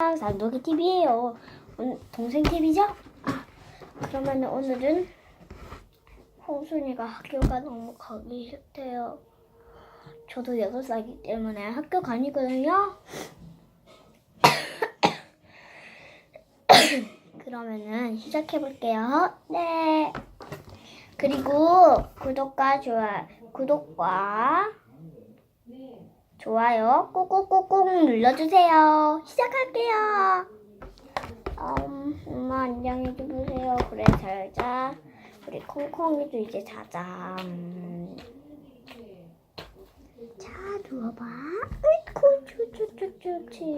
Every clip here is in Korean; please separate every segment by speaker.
Speaker 1: 산도기 TV예요. 동생 TV죠? 아, 그러면 오늘은 홍순이가 학교가 너무 가기 싫대요. 저도 6살이기 때문에 학교 다니거든요. 그러면은 시작해볼게요. 네. 그리고 구독과 좋아, 구독과 좋아요 꾹꾹꾹꾹 눌러주세요. 시작할게요. 음, 엄마 안녕히 주무세요. 그래 잘 자. 우리 콩콩이도 이제 자자. 음. 자 누워봐. 으이쿠 쭈쭈쭈쭈치.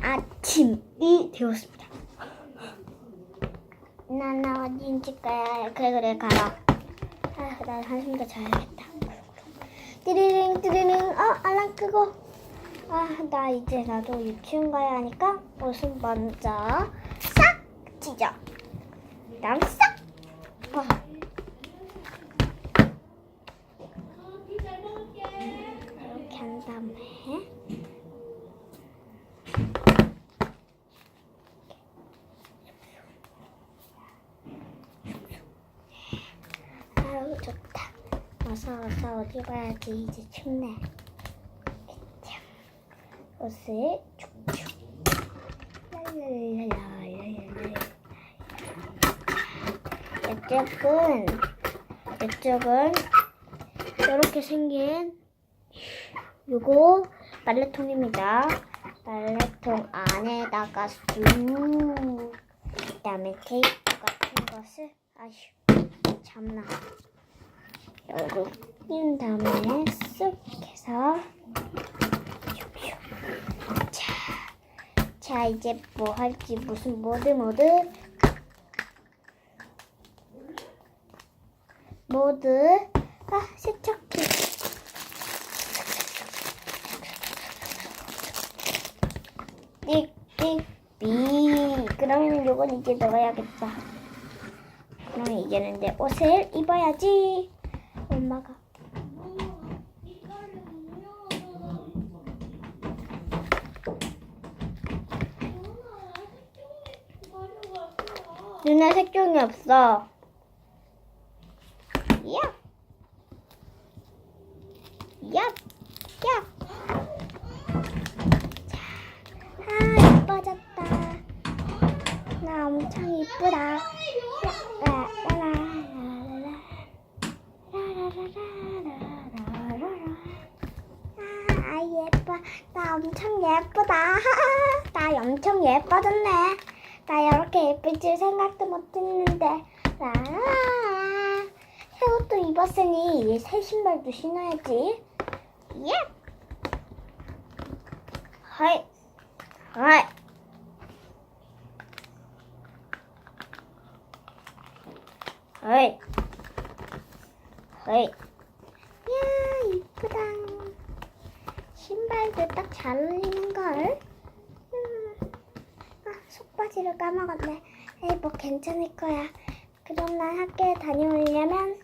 Speaker 1: 아침이 되었습니다. 나나 어디 찍까야 그래 그래 가라. 아, 나 한숨 더 자야겠다. 띠리링 띠리링 어 알람 끄고. 아 나 이제 나도 유치원 가야 하니까 옷은 먼저 싹 찢어. 그다음 싹. 어. 이렇게 한 다음에 아유 좋다. 어서 어디 가야지 이제 춥네. 참. 옷을 축축. 랄랄랄랄랄랄랄. 이쪽은 이쪽은 이렇게 생긴 요거 빨래통입니다. 빨래통 안에다가 쑥 그다음에 테이프 같은 것을 아휴 참나 요거 낀 다음에 쓱 해서. 자, 자 이제 뭐 할지 무슨 모드 모드 모드 아 세척기. 띡띡 그러면 요건 이제 넣어야겠다. 그럼 이제는 내 옷을 입어야지 엄마가 누나 색종이 없어 야! 야! 야! 자, 아, 이뻐졌다. 나 엄청 이쁘다. 나 엄청 예쁘다. 나 엄청 예뻐졌네. 나 이렇게 예쁠 줄 생각도 못 했는데. 라라라. 새 옷도 입었으니 새 신발도 신어야지. 예. 하이. 하이. 하이. 하이. 야, 이쁘다. 신발도 딱 잘 어울리는 걸. 음. 아, 속바지를 까먹었네. 에이, 뭐 괜찮을 거야. 그럼 난 학교에 다녀오려면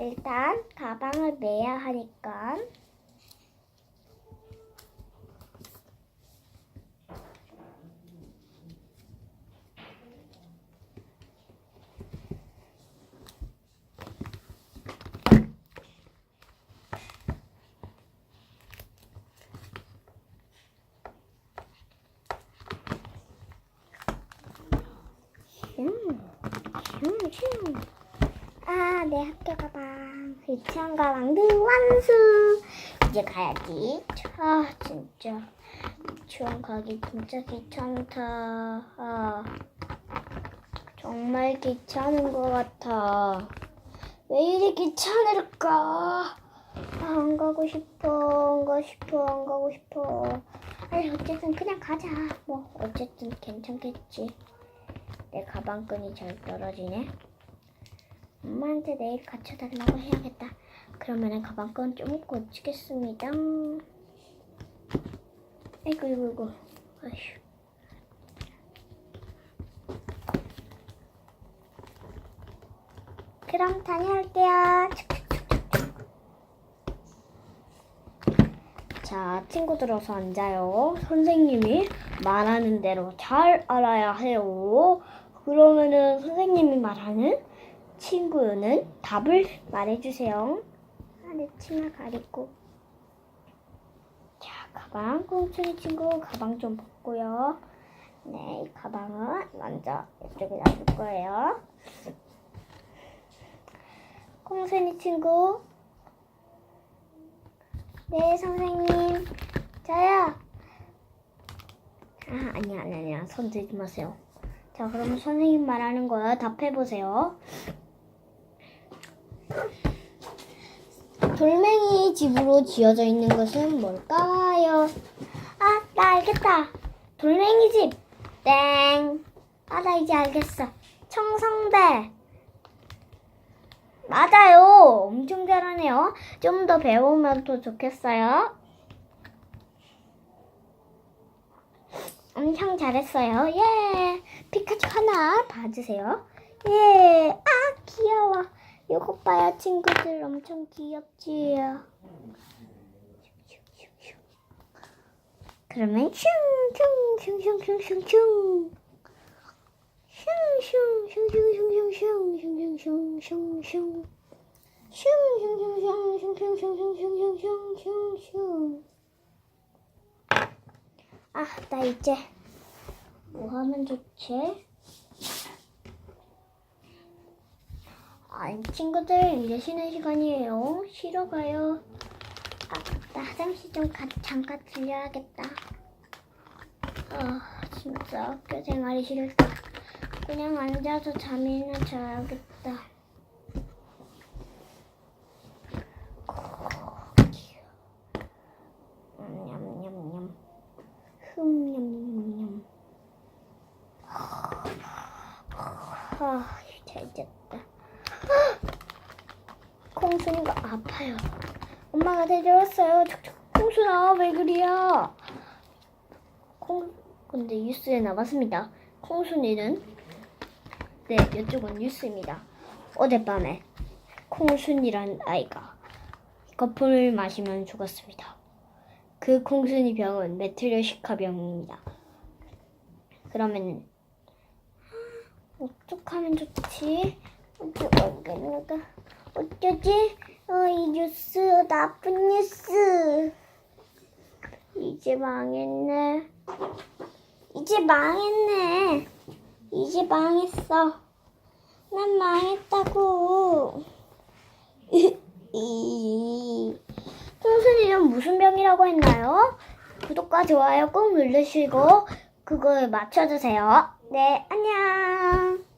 Speaker 1: 일단 가방을 매야 하니까 아, 내 학교 가방. 유치원 가방도 완수. 이제 가야지. 아, 진짜. 유치원 가기 진짜 귀찮다. 아, 정말 귀찮은 것 같아. 왜 이리 귀찮을까? 아, 안 가고 싶어, 안 가고 싶어, 안 가고 싶어. 아니, 어쨌든 그냥 가자. 뭐, 어쨌든 괜찮겠지. 내 가방끈이 잘 떨어지네. 엄마한테 내일 갖춰달라고 해야겠다. 그러면은 가방끈 좀 고치겠습니다. 아이고, 이고, 이고. 아휴. 그럼 다녀올게요. 자, 친구 들 어서 앉아요. 선생님이 말하는 대로 잘 알아야 해요. 그러면은 선생님이 말하는 친구는 답을 말해주세요. 아, 내 치마 가리고. 자, 가방, 꽁충이 친구 가방 좀 벗고요. 네, 이 가방은 먼저 이쪽에 놔둘 거예요. 콩순이 친구. 네, 선생님. 저요. 아, 아니야, 아니야, 아니야. 손 들지 마세요. 자, 그러면 선생님 말하는 거 답해보세요. 돌멩이 집으로 지어져 있는 것은 뭘까요? 아, 나 알겠다. 돌멩이 집. 땡. 아, 나 이제 알겠어. 청성대. 맞아요. 엄청 잘하네요. 좀 더 배우면 더 좋겠어요. 엄청 잘했어요. 예. 피카츄 하나 봐주세요. 예. 아, 귀여워. 이거 봐요, 친구들. 엄청 귀엽지? 그러면 슝, 슝, 슝, 슝, 슝, 슝, 슝. 슝, 슝, 슝, 슝, 슝, 슝, 슝, 슝, 슝, 슝, 슝, 슝. 슝, 슝, 슝, 슝, 슝, 슝, 슝, 슝, 슝, 슝, 슝, 슝. 아, 나 이제 뭐 하면 좋지? 아, 친구들 이제 쉬는 시간이에요. 쉬러 가요. 아, 나 화장실 좀 가, 잠깐 들려야겠다. 아, 진짜 학교 생활이 싫다. 그냥 앉아서 잠이나 자야겠다. 아, 잘 잤다. 콩순이가 아파요. 엄마가 데려왔어요. 촉촉. 콩순아, 왜 그리야? 콩, 근데 뉴스에 나왔습니다. 콩순이는, 네, 이쪽은 뉴스입니다. 어젯밤에 콩순이란 아이가 거품을 마시면 죽었습니다. 그 콩순이 병은 메트리오시카 병입니다. 그러면 어떡 하면 좋지? 어쩌겠는가? 어쩌지? 어, 이 뉴스 나쁜 뉴스. 이제 망했네. 이제 망했네. 이제 망했어. 난 망했다고. 홍순이는 무슨 병이라고 했나요? 구독과 좋아요 꼭 누르시고 그거에 맞춰주세요. 네, 안녕.